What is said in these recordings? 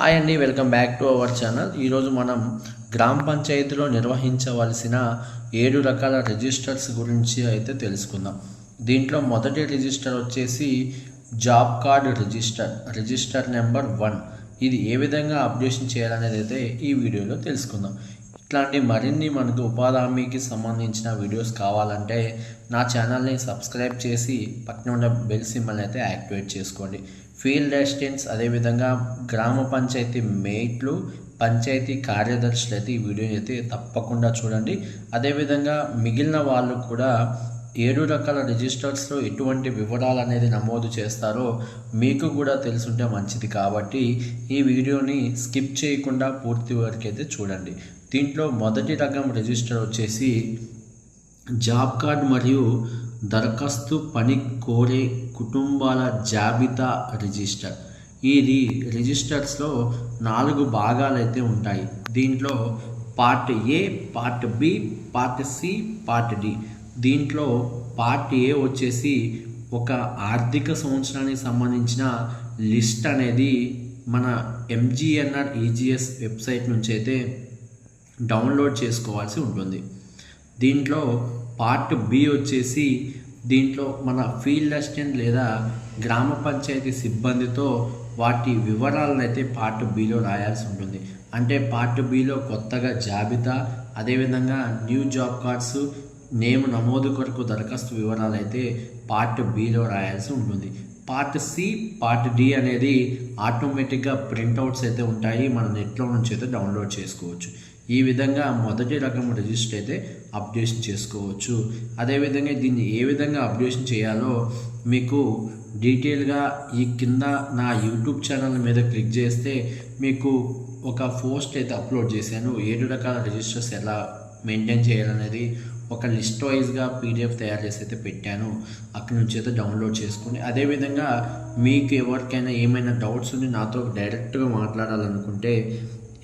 Hi అండి welcome back to our channel ఈరోజు మనం గ్రామ పంచాయతీలో నిర్వహించవలసిన ఏడు రకాల రిజిస్టర్స్ గురించి అయితే తెలుసుకుందాం. దీంట్లో మొదటి రిజిస్టర్ వచ్చేసి job card register register number one. ఇది ఏ విధంగా అప్డేషన్ చేయాలనేది అయితే ఈ వీడియోలో తెలుసుకుందాం. ఇట్లాంటి మరిన్ని మనకు ఉపాధి హామీకి సంబంధించిన వీడియోస్ కావాలంటే నా ఛానల్ని సబ్స్క్రైబ్ చేసి పక్కన ఉన్న బెల్ సింబల్ని అయితే యాక్టివేట్ చేసుకోండి. ఫీల్డ్ అసిస్టెంట్స్ అదేవిధంగా గ్రామ పంచాయతీ మేట్లు పంచాయతీ కార్యదర్శులు అయితే ఈ వీడియోని అయితే తప్పకుండా చూడండి. అదేవిధంగా మిగిలిన వాళ్ళు కూడా ఏడు రకాల రిజిస్టర్స్లో ఎటువంటి వివరాలు అనేది నమోదు చేస్తారో మీకు కూడా తెలుసుంటే మంచిది కాబట్టి ఈ వీడియోని స్కిప్ చేయకుండా పూర్తి వరకు అయితే చూడండి. దీంట్లో మొదటి రకం రిజిస్టర్ వచ్చేసి జాబ్ కార్డ్ మరియు దరఖాస్తు పని కోరే కుటుంబాల జాబితా రిజిస్టర్. ఈ రి- రిజిస్టర్స్లో నాలుగు భాగాలు అయితే ఉంటాయి. దీంట్లో part A part B part C part D. దీంట్లో పార్ట్ ఏ వచ్చేసి ఒక ఆర్థిక సంవత్సరానికి సంబంధించిన లిస్ట్ అనేది మన ఎంజీఎన్ఆర్ ఈజీఎస్ వెబ్సైట్ నుంచి అయితే డౌన్లోడ్ చేసుకోవాల్సి ఉంటుంది. దీంట్లో పార్ట్ బి వచ్చేసి దీంట్లో మన ఫీల్డ్ అసిస్టెంట్ లేదా గ్రామ పంచాయతీ సిబ్బందితో వాటి వివరాలను అయితే పార్ట్ బిలో రాయాల్సి ఉంటుంది. అంటే పార్ట్ బిలో కొత్తగా జాబితా అదేవిధంగా న్యూ జాబ్ కార్డ్స్ నేమ్ నమోదు కొరకు దరఖాస్తు వివరాలు అయితే పార్ట్ బిలో రాయాల్సి ఉంటుంది. పార్ట్ సి పార్ట్ డి అనేది ఆటోమేటిక్గా ప్రింట్అవుట్స్ అయితే ఉంటాయి. మన నెట్లో నుంచి అయితే డౌన్లోడ్ చేసుకోవచ్చు. ఈ విధంగా మొదటి రకం రిజిస్టర్ అయితే అప్డేషన్ చేసుకోవచ్చు. అదేవిధంగా దీన్ని ఏ విధంగా అప్డేషన్ చేయాలో మీకు డీటెయిల్గా ఈ కింద నా యూట్యూబ్ ఛానల్ మీద క్లిక్ చేస్తే మీకు ఒక పోస్ట్ అయితే అప్లోడ్ చేశాను. ఏడు రకాల రిజిస్టర్స్ ఎలా మెయింటైన్ చేయాలనేది ఒక లిస్ట్ వైజ్గా పీడిఎఫ్ తయారు చేసి అయితే పెట్టాను. అక్కడి నుంచి అయితే డౌన్లోడ్ చేసుకోండి అదేవిధంగా మీకు ఎవరికైనా ఏమైనా డౌట్స్ ఉండి నాతో డైరెక్ట్గా మాట్లాడాలనుకుంటే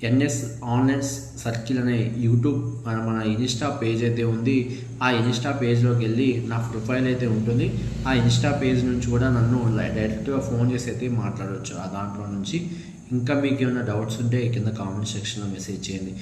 ఎన్ఎస్ ఆన్లైన్ సర్కిల్ అనే యూట్యూబ్ మన మన ఇన్స్టా పేజ్ అయితే ఉంది. ఆ ఇన్స్టా పేజ్లోకి వెళ్ళి నా ప్రొఫైల్ అయితే ఉంటుంది. ఆ ఇన్స్టా పేజ్ నుంచి కూడా నన్ను డైరెక్ట్గా ఫోన్ చేసి అయితే మాట్లాడవచ్చు ఆ దాంట్లో నుంచి. ఇంకా మీకు ఏమైనా డౌట్స్ ఉంటే కింద కామెంట్ సెక్షన్లో మెసేజ్ చేయండి.